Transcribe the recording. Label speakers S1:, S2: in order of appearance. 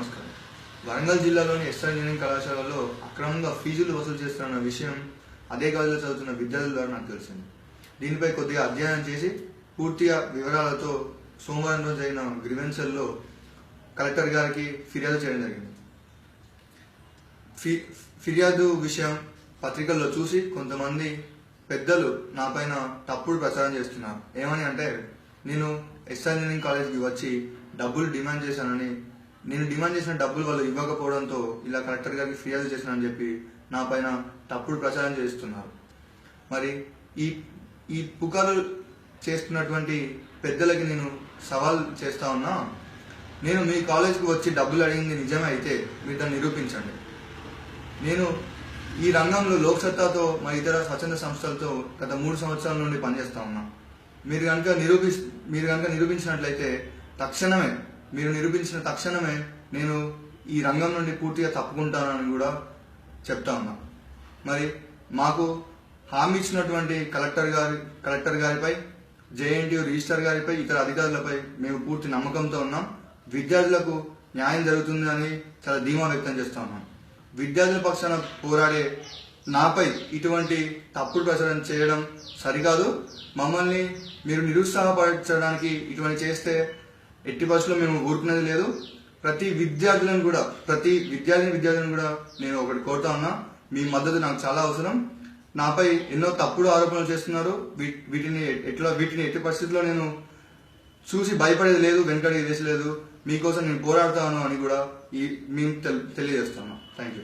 S1: నమస్కారం. వరంగల్ జిల్లాలోని SR engineering కళాశాలలో అక్రమంగా ఫీజులు వసూలు చేస్తున్న విషయం అదే కాలేజీలో చదువుతున్న విద్యార్థుల ద్వారా నాకు తెలిసింది. దీనిపై కొద్దిగా అధ్యయనం చేసి పూర్తిగా వివరాలతో సోమవారం రోజు జరిగిన గ్రివెన్సల్లో కలెక్టర్ గారికి ఫిర్యాదు చేయడం జరిగింది. ఫి ఫిర్యాదు విషయం పత్రికల్లో చూసి కొంతమంది పెద్దలు నా పైన తప్పుడు ప్రచారం చేస్తున్నారు. ఏమని అంటే నేను ఎస్ఆర్ ఇంజనీరింగ్ కాలేజ్కి వచ్చి డబ్బులు డిమాండ్ చేశానని నేను డిమాండ్ చేసిన డబ్బులు వాళ్ళు ఇవ్వకపోవడంతో ఇలా కలెక్టర్ గారికి ఫిర్యాదు చేశానని చెప్పి నా పైన తప్పుడు ప్రచారం చేస్తున్నారు. మరి ఈ ఈ పుకారు చేస్తున్నటువంటి పెద్దలకి నేను సవాల్ చేస్తా ఉన్నా. నేను మీ కాలేజ్కి వచ్చి డబ్బులు అడిగింది నిజమే అయితే మీరు దాన్ని నిరూపించండి. నేను ఈ రంగంలో లోక్సత్తాతో మా ఇతర స్వచ్ఛంద సంస్థలతో గత మూడు సంవత్సరాల నుండి పనిచేస్తా ఉన్నా. మీరు కనుక నిరూపి మీరు కనుక నిరూపించినట్లయితే తక్షణమే మీరు నిరూపించిన తక్షణమే నేను ఈ రంగం నుండి పూర్తిగా తప్పుకుంటానని కూడా చెప్తా ఉన్నా. మరి మాకు హామీ ఇచ్చినటువంటి కలెక్టర్ గారి కలెక్టర్ గారిపై జేఎన్టీయూ రిజిస్టర్ గారిపై ఇతర అధికారులపై మేము పూర్తి నమ్మకంతో ఉన్నాం. విద్యార్థులకు న్యాయం జరుగుతుందని చాలా ధీమా వ్యక్తం చేస్తా ఉన్నాం. విద్యార్థుల పక్షాన పోరాడే నాపై ఇటువంటి తప్పుడు ప్రచారం చేయడం సరికాదు. మమ్మల్ని మీరు నిరుత్సాహపరచడానికి ఇటువంటి చేస్తే ఎట్టి బస్సులో మేము ఊరుకునేది లేదు. ప్రతి విద్యార్థులను కూడా ప్రతి విద్యార్థిని విద్యార్థులను కూడా నేను ఒకటి కోరుతా ఉన్నా మీ మద్దతు నాకు చాలా అవసరం. నాపై ఎన్నో తప్పుడు ఆరోపణలు చేస్తున్నారు. వీటిని ఎట్లా వీటిని ఎట్టి పరిస్థితుల్లో నేను చూసి భయపడేది లేదు వెనకడికి వేసలేదు మీకోసం నేను పోరాడతాను అని కూడా ఈ మేము తెల్- తెలియజేస్తాను థ్యాంక్ యూ